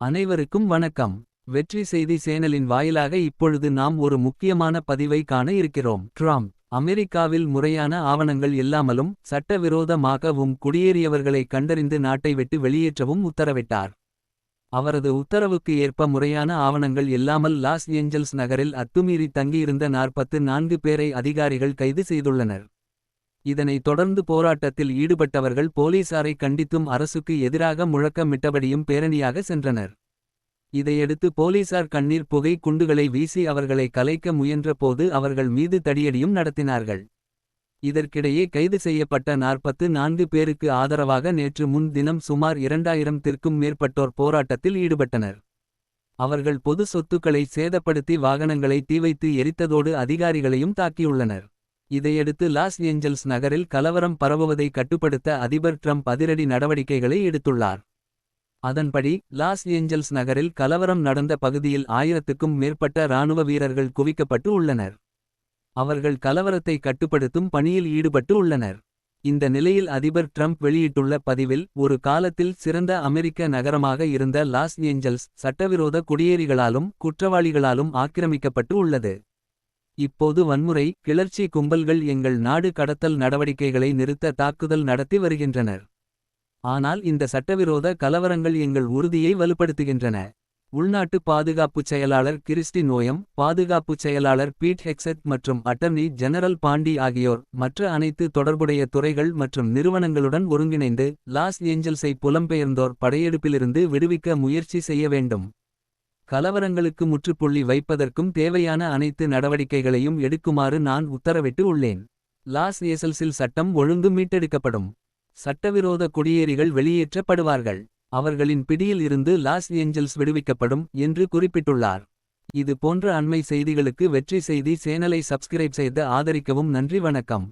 அனைவருக்கும் வணக்கம். வெற்றி செய்தி சேனலின் வாயிலாக இப்பொழுது நாம் ஒரு முக்கியமான பதிவை காண இருக்கிறோம். ட்ரம்ப் அமெரிக்காவில் முறையான ஆவணங்கள் இல்லாமலும் சட்டவிரோதமாகவும் குடியேறியவர்களை கண்டறிந்து நாட்டை விட்டு வெளியேற்றவும் உத்தரவிட்டார். அவரது உத்தரவுக்கு ஏற்ப முறையான ஆவணங்கள் இல்லாமல் லாஸ் ஏஞ்சல்ஸ் நகரில் அத்துமீறி தங்கியிருந்த நாற்பத்து நான்கு பேரை அதிகாரிகள் கைது செய்துள்ளனர். இதனைத் தொடர்ந்து போராட்டத்தில் ஈடுபட்டவர்கள் போலீசாரை கண்டித்தும் அரசுக்கு எதிராக முழக்கமிட்டபடியும் பேரணியாக சென்றனர். இதையடுத்து போலீசார் கண்ணீர் புகை குண்டுகளை வீசி அவர்களை கலைக்க முயன்ற போது அவர்கள் மீது தடியடியும் நடத்தினார்கள். இதற்கிடையே கைது செய்யப்பட்ட நாற்பத்து நான்கு பேருக்கு ஆதரவாக நேற்று முன் தினம் சுமார் இரண்டாயிரத்திற்கும் மேற்பட்டோர் போராட்டத்தில் ஈடுபட்டனர். அவர்கள் பொது சொத்துக்களை சேதப்படுத்தி வாகனங்களை தீவைத்து எரித்ததோடு அதிகாரிகளையும் தாக்கியுள்ளனர். இதையடுத்து லாஸ் ஏஞ்சல்ஸ் நகரில் கலவரம் பரவுவதை கட்டுப்படுத்த அதிபர் ட்ரம்ப் அதிரடி நடவடிக்கைகளை எடுத்துள்ளார். அதன்படி லாஸ் ஏஞ்சல்ஸ் நகரில் கலவரம் நடந்த பகுதியில் ஆயிரத்துக்கும் மேற்பட்ட இராணுவ வீரர்கள் குவிக்கப்பட்டு உள்ளனர். அவர்கள் கலவரத்தை கட்டுப்படுத்தும் பணியில் ஈடுபட்டு உள்ளனர். இந்த நிலையில் அதிபர் ட்ரம்ப் வெளியிட்டுள்ள பதிவில் ஒரு காலத்தில் சிறந்த அமெரிக்க நகரமாக இருந்த லாஸ் ஏஞ்சல்ஸ் சட்டவிரோத குடியேறிகளாலும் குற்றவாளிகளாலும் ஆக்கிரமிக்கப்பட்டு உள்ளது. இப்போது வன்முறை கிளர்ச்சி கும்பல்கள் எங்கள் நாடு கடத்தல் நடவடிக்கைகளை நிறுத்த தாக்குதல் நடத்தி வருகின்றனர். ஆனால் இந்த சட்டவிரோத கலவரங்கள் எங்கள் உறுதியை வலுப்படுத்துகின்றன. உள்நாட்டு பாதுகாப்புச் செயலாளர் கிறிஸ்டி நோயம் பாதுகாப்புச் செயலாளர் பீட் ஹெக்செட் மற்றும் அட்டர்னி ஜெனரல் பாண்டி ஆகியோர் மற்ற அனைத்து தொடர்புடைய துறைகள் மற்றும் நிறுவனங்களுடன் ஒருங்கிணைந்து லாஸ் ஏஞ்சல்ஸை புலம்பெயர்ந்தோர் படையெடுப்பிலிருந்து விடுவிக்க முயற்சி செய்ய வேண்டும். கலவரங்களுக்கு முற்றுப்புள்ளி வைப்பதற்கும் தேவையான அனைத்து நடவடிக்கைகளையும் எடுக்குமாறு நான் உத்தரவிட்டு உள்ளேன். லாஸ் ஏசல்ஸில் சட்டம் ஒழுங்கு மீட்டெடுக்கப்படும். சட்டவிரோத குடியேறிகள் வெளியேற்றப்படுவார்கள். அவர்களின் பிடியில் இருந்து லாஸ் ஏஞ்சல்ஸ் விடுவிக்கப்படும் என்று குறிப்பிட்டுள்ளார். இது போன்ற அண்மை செய்திகளுக்கு வெற்றி செய்தி சேனலை சப்ஸ்கிரைப் செய்து ஆதரிக்கவும் நன்றி வணக்கம்.